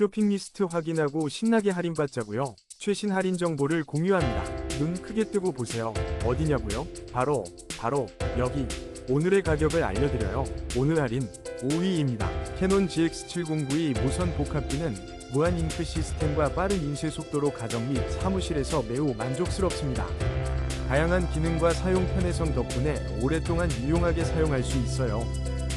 쇼핑 리스트 확인하고 신나게 할인받자고요. 최신 할인 정보를 공유합니다. 눈 크게 뜨고 보세요. 어디냐고요? 바로 바로 여기. 오늘의 가격을 알려드려요. 오늘 할인 5위입니다. 캐논 GX7092 무선 복합기는 무한 잉크 시스템과 빠른 인쇄 속도로 가정 및 사무실에서 매우 만족스럽습니다. 다양한 기능과 사용 편의성 덕분에 오랫동안 유용하게 사용할 수 있어요.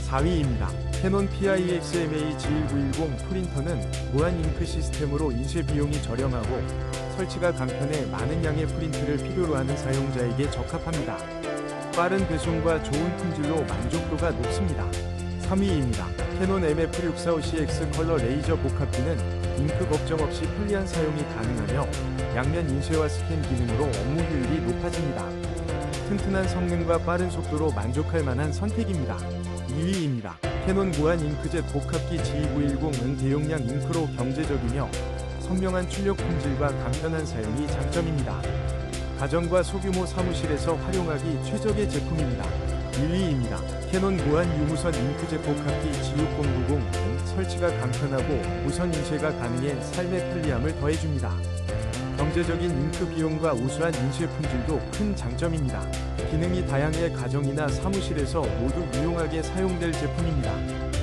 4위입니다. 캐논 PIXMA G1910 프린터는 무한 잉크 시스템으로 인쇄 비용이 저렴하고 설치가 간편해 많은 양의 프린트를 필요로 하는 사용자에게 적합합니다. 빠른 배송과 좋은 품질로 만족도가 높습니다. 3위입니다. 캐논 MF645CX 컬러 레이저 복합기는 잉크 걱정 없이 편리한 사용이 가능하며 양면 인쇄와 스캔 기능으로 업무 효율이 높아집니다. 튼튼한 성능과 빠른 속도로 만족할 만한 선택입니다. 2위입니다. 캐논 무한 잉크젯 복합기 G910은 대용량 잉크로 경제적이며 선명한 출력 품질과 간편한 사용이 장점입니다. 가정과 소규모 사무실에서 활용하기 최적의 제품입니다. 1위입니다. 캐논 무한 유무선 잉크젯 복합기 G6090은 설치가 간편하고 무선 인쇄가 가능해 삶의 편리함을 더해줍니다. 경제적인 잉크 비용과 우수한 인쇄 품질도 큰 장점입니다. 기능이 다양해 가정이나 사무실에서 모두 유용하게 사용될 제품입니다.